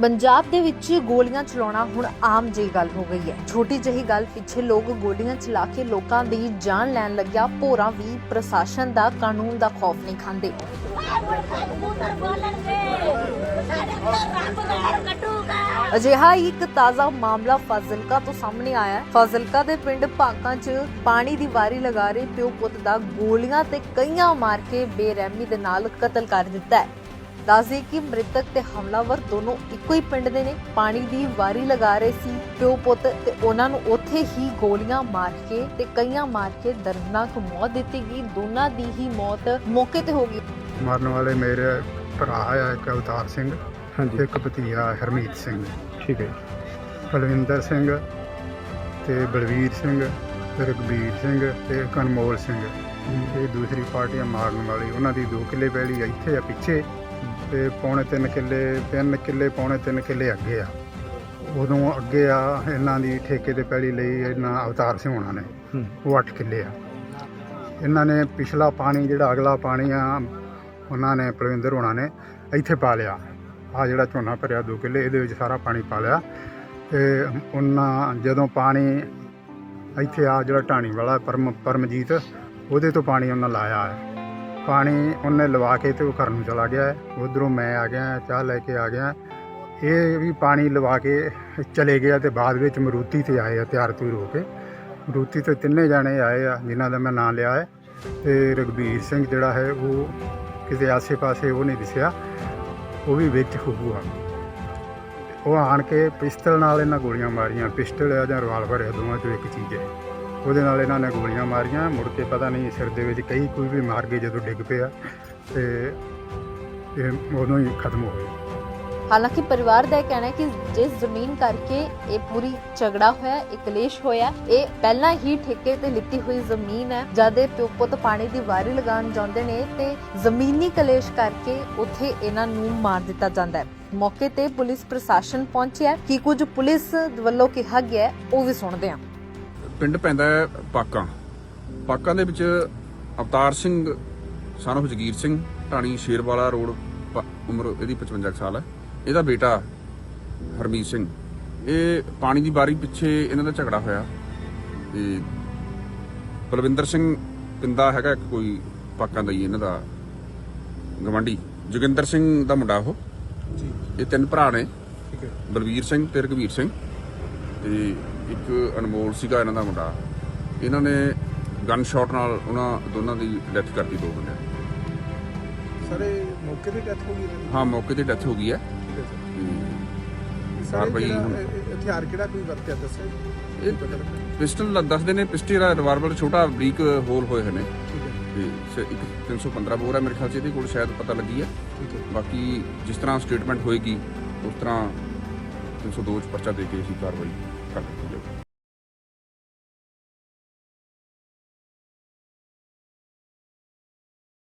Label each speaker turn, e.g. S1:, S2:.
S1: ਪੰਜਾਬ ਦੇ ਵਿੱਚ ਗੋਲੀਆਂ ਚਲਾਉਣਾ ਹੁਣ ਆਮ ਜਿਹੀ ਗੱਲ ਹੋ ਗਈ ਹੈ। ਛੋਟੀ ਜਿਹੀ ਗੱਲ, ਪਿੱਛੇ ਲੋਕ ਗੋਲੀਆਂ ਚਲਾ ਕੇ ਲੋਕਾਂ ਦੀ ਜਾਨ ਲੈਣ ਲੱਗਿਆ। ਭੋਰਾ ਵੀ ਪ੍ਰਸ਼ਾਸਨ ਦਾ ਕਾਨੂੰਨ ਦਾ ਖੌਫ ਨਹੀਂ ਖਾਂਦੇ। ਅਜਿਹਾ ਹੀ ਇੱਕ ਤਾਜ਼ਾ ਮਾਮਲਾ ਫਾਜ਼ਿਲਕਾ ਤੋਂ ਸਾਹਮਣੇ ਆਇਆ ਹੈ। ਫਾਜ਼ਿਲਕਾ ਦੇ ਪਿੰਡ ਭਾਕਾਂ 'ਚ ਪਾਣੀ ਦੀ ਵਾਰੀ ਲਗਾ ਰਹੇ ਪਿਓ ਪੁੱਤ ਦਾ ਗੋਲੀਆਂ ਤੇ ਕਈਆਂ ਮਾਰ ਕੇ ਬੇਰਹਿਮੀ ਦੇ ਨਾਲ ਕਤਲ ਕਰ ਦਿੱਤਾ ਹੈ। ਦੱਸਦੇ ਕਿ ਮ੍ਰਿਤਕ ਤੇ ਹਮਲਾਵਰ ਦੋਨੋਂ ਇੱਕੋ ਹੀ ਪਿੰਡ ਦੇ ਨੇ। ਪਾਣੀ ਦੀ ਵਾਰੀ ਲਗਾ ਰਹੇ ਸੀ ਪਿਓ ਪੁੱਤ ਤੇ ਉਹਨਾਂ ਨੂੰ ਉੱਥੇ ਹੀ ਗੋਲੀਆਂ ਮਾਰ ਕੇ ਤੇ ਕਈਆਂ ਮਾਰ ਕੇ ਦਰਦਨਾਕ ਮੌਤ ਦਿੱਤੀ ਗਈ। ਦੋਨਾਂ ਦੀ ਹੀ ਮੌਤ ਮੌਕੇ ਤੇ ਹੋ ਗਈ।
S2: ਮਰਨ ਵਾਲੇ ਮੇਰੇ ਭਰਾ ਆ ਇੱਕ ਅਵਤਾਰ ਸਿੰਘ
S3: ਹਾਂਜੀ।
S2: ਇੱਕ ਭਤੀਆ ਹਰਮੀਤ ਸਿੰਘ।
S3: ਠੀਕ ਹੈ
S2: ਬਲਵਿੰਦਰ ਸਿੰਘ ਤੇ ਬਲਵੀਰ ਸਿੰਘ ਤੇ ਰਘਬੀਰ ਸਿੰਘ ਤੇ ਇੱਕ ਅਨਮੋਲ ਸਿੰਘ। ਇਹ ਦੂਸਰੀ ਪਾਰਟੀ ਆ ਮਾਰਨ ਵਾਲੀ ਉਹਨਾਂ ਦੀ 2 ਕਿੱਲੇ ਪੈਲੀ ਇੱਥੇ ਆ ਪਿੱਛੇ। ਤੇ ਪੌਣੇ 3 ਕਿੱਲੇ 3 ਕਿੱਲੇ ਪੌਣੇ 3 ਕਿੱਲੇ ਅੱਗੇ ਆ। ਉਦੋਂ ਅੱਗੇ ਆ ਇਹਨਾਂ ਦੀ ਠੇਕੇ ਤੇ ਪੈਲੀ ਲਈ ਇਹਨਾਂ ਅਵਤਾਰ ਸਿੰਘ ਹੋਣਾ ਨੇ। ਉਹ 8 ਕਿੱਲੇ ਆ। ਇਹਨਾਂ ਨੇ ਪਿਛਲਾ ਪਾਣੀ ਜਿਹੜਾ ਅਗਲਾ ਪਾਣੀ ਆ ਉਹਨਾਂ ਨੇ ਪ੍ਰਵਿੰਦਰ ਹੋਣਾ ਨੇ ਇੱਥੇ ਪਾ ਲਿਆ। ਆ ਜਿਹੜਾ ਝੋਨਾ ਭਰਿਆ 2 ਕਿੱਲੇ ਇਹਦੇ ਵਿੱਚ ਸਾਰਾ ਪਾਣੀ ਪਾ ਲਿਆ। ਤੇ ਉਹਨਾਂ ਜਦੋਂ ਪਾਣੀ ਇੱਥੇ ਆ ਜਿਹੜਾ ਢਾਣੀ ਵਾਲਾ ਪਰਮ ਪਰਮਜੀਤ ਉਹਦੇ ਤੋਂ ਪਾਣੀ ਉਹਨਾਂ ਲਾਇਆ ਹੈ ਪਾਣੀ ਉਹਨੇ ਲਵਾ ਕੇ ਤੇ ਉਹ ਘਰ ਨੂੰ ਚਲਾ ਗਿਆ। ਹੈ ਉਧਰੋਂ ਮੈਂ ਆ ਗਿਆ, ਚਾਹ ਲੈ ਕੇ ਆ ਗਿਆ। ਇਹ ਵੀ ਪਾਣੀ ਲਵਾ ਕੇ ਚਲੇ ਗਿਆ ਤੇ ਬਾਅਦ ਵਿੱਚ ਮਰੂਤੀ ਤੇ ਆਏ ਆ, ਤਿਆਰ ਤੁਰ ਹੋ ਕੇ। ਮਰੂਤੀ ਤੇ ਤਿੰਨੇ ਜਾਣੇ ਆਏ ਆ, ਜਿਨ੍ਹਾਂ ਦਾ ਮੈਂ ਨਾਂ ਲਿਆ ਹੈ। ਤੇ ਰਗਵੀਰ ਸਿੰਘ ਜਿਹੜਾ ਹੈ, ਉਹ ਕਿਸੇ ਆਸੇ-ਪਾਸੇ ਉਹ ਨਹੀਂ ਦਿਸਿਆ। ਉਹ ਵੀ ਵਿੱਚ ਹੋਊਗਾ ਉਹ ਆਣ ਕੇ ਪਿਸਤਲ ਨਾਲ ਇਹਨਾਂ ਗੋਲੀਆਂ ਮਾਰੀਆਂ। ਪਿਸਟਲ ਆ ਜਾਂ ਰਿਵਾਲਵਰ ਆ, ਦੋਵਾਂ ਚੋਂ ਇੱਕ ਚੀਜ਼ ਹੈ। ਉਹਦੇ ਨਾਲ ਇਹਨਾਂ ਨੇ ਗੋਲੀਆਂ ਮਾਰੀਆਂ। ਮੁੜ ਕੇ ਪਤਾ ਨਹੀਂ ਸਿਰ ਦੇ ਵਿੱਚ ਕਈ ਕੋਈ ਵੀ ਮਾਰ ਗਏ ਜਦੋਂ ਡਿੱਗ ਪਿਆ ਤੇ ਇਹ ਉਦੋਂ ਹੀ ਖਤਮ ਹੋ ਗਏ
S1: ਹਾਲਾਂਕਿ ਪਰਿਵਾਰ ਦਾ ਇਹ ਕਹਿਣਾ ਹੈ ਕਿ ਜਿਸ ਜ਼ਮੀਨ ਕਰਕੇ ਇਹ ਪੂਰੀ ਝਗੜਾ ਹੋਇਆ, ਇਹ ਕਲੇਸ਼ ਹੋਇਆ, ਇਹ ਪਹਿਲਾਂ ਹੀ ਠੇਕੇ ਤੇ ਲਿੱਤੀ ਹੋਈ ਜ਼ਮੀਨ ਹੈ, ਜਦ ਇਹ ਪਿਓ ਪੁੱਤ ਪਾਣੀ ਦੀ ਵਾਰੀ ਲਗਾਉਣ ਜਾਂਦੇ ਨੇ ਤੇ ਜ਼ਮੀਨੀ ਕਲੇਸ਼ ਕਰਕੇ ਉੱਥੇ ਇਹਨਾਂ ਨੂੰ ਮਾਰ ਦਿੱਤਾ ਜਾਂਦਾ ਹੈ। ਮੌਕੇ ਤੇ ਪੁਲਿਸ ਪ੍ਰਸ਼ਾਸਨ ਪਹੁੰਚਿਆ ਕੀ ਕੁਝ ਪੁਲਿਸ ਵੱਲੋਂ ਕਿਹਾ ਗਿਆ ਉਹ ਵੀ ਸੁਣਦੇ ਹਾਂ।
S4: ਪਿੰਡ ਪੈਂਦਾ ਹੈ ਪਾਕਾਂ। ਪਾਕਾਂ ਦੇ ਵਿੱਚ ਅਵਤਾਰ ਸਿੰਘ ਸਾਨੂੰ ਜਗੀਰ ਸਿੰਘ ਢਾਣੀ ਸ਼ੇਰਵਾਲਾ ਰੋਡ ਉਮਰ ਇਹਦੀ 55 ਕੁ ਸਾਲ ਹੈ। ਇਹਦਾ ਬੇਟਾ ਹਰਮੀਤ ਸਿੰਘ। ਇਹ ਪਾਣੀ ਦੀ ਬਾਰੀ ਪਿੱਛੇ ਇਹਨਾਂ ਦਾ ਝਗੜਾ ਹੋਇਆ। ਤੇ ਬਲਵਿੰਦਰ ਸਿੰਘ ਪਿੰਦਾ ਹੈਗਾ ਇੱਕ ਕੋਈ ਪਾਕਾਂ ਦਾ ਹੀ ਇਹਨਾਂ ਦਾ ਗਵੰਡੀ ਜੋਗਿੰਦਰ ਸਿੰਘ ਦਾ ਮੁੰਡਾ ਉਹ। ਜੀ। ਇਹ ਤਿੰਨ ਭਰਾ ਨੇ।
S3: ਠੀਕ ਹੈ।
S4: ਬਲਵੀਰ ਸਿੰਘ ਤੇ ਰਘਵੀਰ ਸਿੰਘ। ਤੇ ਇੱਕ ਅਨਮੋਲ ਸੀਗਾ ਇਹਨਾਂ ਦਾ ਮੁੰਡਾ। ਇਹਨਾਂ ਨੇ ਗਨ ਸ਼ਾਟ ਨਾਲ ਉਹਨਾਂ ਦੋਨਾਂ ਦੀ ਡੈਥ ਕਰਤੀ ਦੋ ਬੰਦਿਆਂ ਦੀ।
S3: ਸਾਰੇ ਮੌਕੇ ਤੇ ਡੈਥ ਹੋ ਗਈ ਇਹਨਾਂ ਦੀ?
S4: ਹਾਂ ਮੌਕੇ ਤੇ ਡੈਥ ਹੋ ਗਈ ਹੈ।
S3: ਹੈ
S4: ਤੇ
S3: ਸਰ
S4: ਕਾਰਵਾਈ
S3: ਜਿਹੜਾ
S4: ਹੁਣ-
S3: ਇਹ- ਇਹ ਹਥਿਆਰ ਕਿਹੜਾ ਕੋਈ ਵਰਤਿਆ ਦੱਸਿਆ
S4: ਇਹ ਪਿਸਟਲ ਦੱਸਦੇ ਨੇ ਪਿਸਟਲ ਦਾ ਰਿਵਾਲਵਰ ਛੋਟਾ ਬਰੀਕ ਹੋਲ ਹੋਏ ਹੋਏ ਨੇ।
S3: ਠੀਕ ਹੈ।
S4: ਤੇ ਸ- ਇੱਕ 315 ਬੋਰ ਹੈ ਮੇਰੇ ਖਿਆਲ ਚ ਇਹਦੇ ਕੋਲ ਸ਼ਾਇਦ ਪਤਾ ਲੱਗੀ ਹੈ।
S3: ਠੀਕ ਹੈ।
S4: ਬਾਕੀ ਜਿਸ ਤਰ੍ਹਾਂ ਸਟੇਟਮੈਂਟ ਹੋਏਗੀ ਉਸ ਤਰ੍ਹਾਂ 302 ਚ ਪਰਚਾ ਦੇ ਕੇ ਅਸੀਂ ਕਾਰਵਾਈ ਕਰ ਦਿੱਤੀ ਜਾਊਗੀ